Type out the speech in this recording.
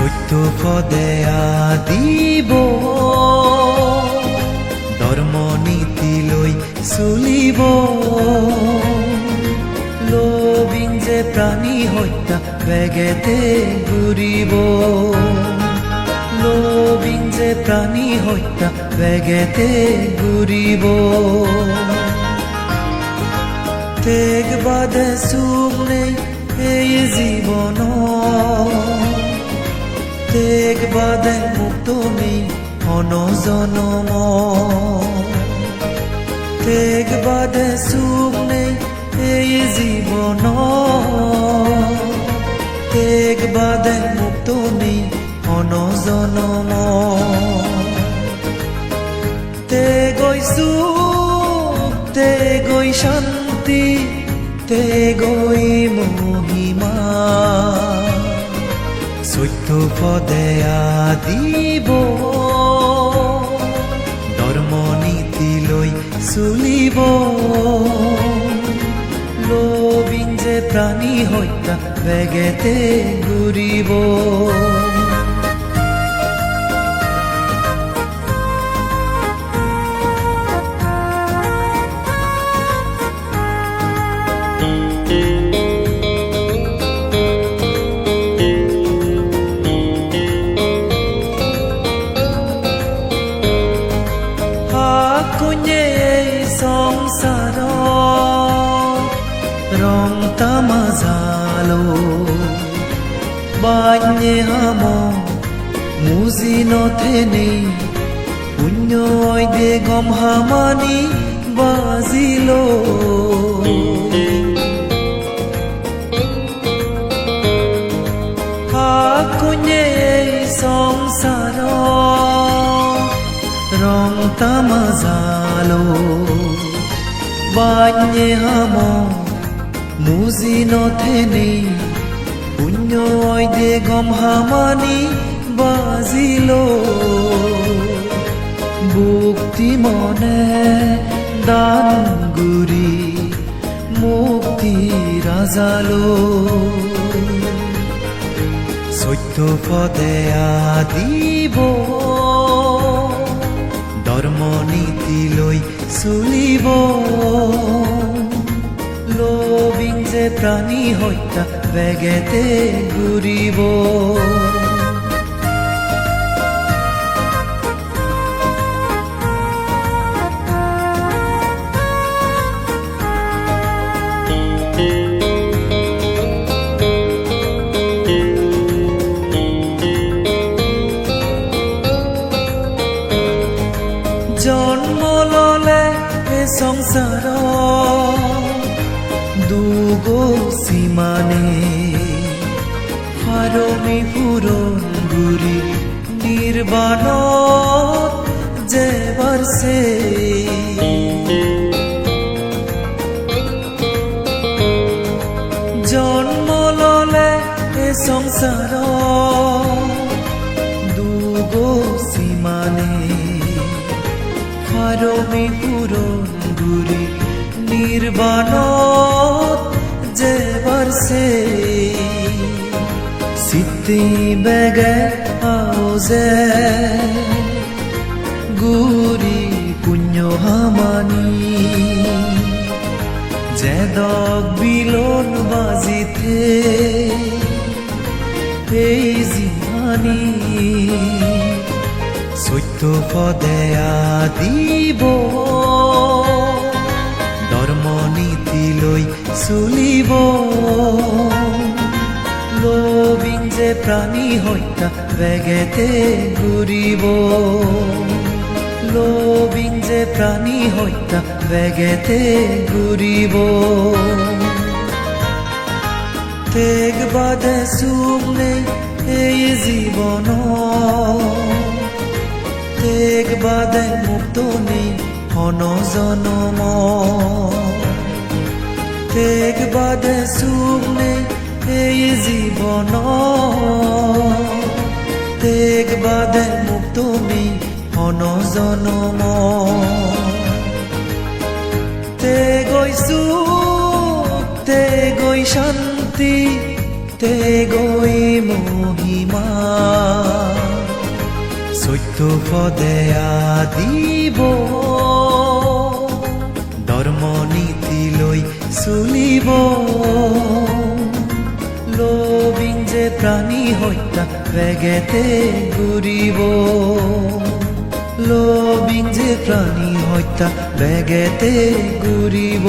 পদে দিব ধর্ম নীতি লৈ চলিব। লবিং যে প্ৰাণী হত্যা বেগেতে ঘূৰিব লবিং যে প্ৰাণী হত্যা বেগেতে ঘূৰিব তেগ বাদে সুখ নেই এই জীবন। তেগ বাদে নেই অনজনম তেগ বাদে সুখ নেই এই জীবন। তেগ বাদে নেই অনজনম তে গৈ সুখ তে গৈ শান্তি তে গৈ মহিমা। সত্য পদে আদিব। ধৰ্ম নীতি লৈ চলিব। লবিং যে প্ৰাণী হত্যা বেগেতে ঘূৰিব। রং তামাজালো বান্যে হাম মুজি নথেনে পুণ্য দে গম হামানি বাজিলো হাকুnye এই সংসার রং তামাজালো বান্যে হাম মুজি নথেনে, পুণ্য দে গম হামানি বাজিলো। মুক্তি মনে দান মুক্তি রাজালো। সত্য পদে আদিব ধৰ্ম নীতি লৈ চলিব। লবিং যে প্ৰাণী হত্যা বেগেতে ঘূৰিব জন্ম ললে এ সংসার। দুগো সীমানে। ফারমি পূরণ গুরি নির্বাণ যে বর্ষে। জন্ম ললে এ সংসার। দুগো সীমানে। হারমি পূরণ গুরি নির্বাণ বর্ষে সিদ্ধি বেগে আওজে গুরি পুণ্য হামানি দগ বিলন বাজিতে এই জিহানি সত্য পদে আদিব লৈ চলিব। লবিং যে প্ৰাণী হত্যা বেগেতে ঘূৰিব। লবিং যে প্ৰাণী হত্যা বেগেতে ঘূৰিব। তেগ বাদে সুখ নেই এই জীবন তেগ বাদে মুক্ত নেই অনজনম তেগ বাদে সুখ এই জীবন তেগ বাদে মুক্ত নেই অনজনম তে গৈ সুখ তে গৈ শান্তি তে গৈ মহিমা সত্য পদে আদিব চলিব লবিং যে প্ৰাণী হত্যা বেগেতে ঘূৰিব লবিং যে প্ৰাণী হত্যা বেগেতে ঘূৰিব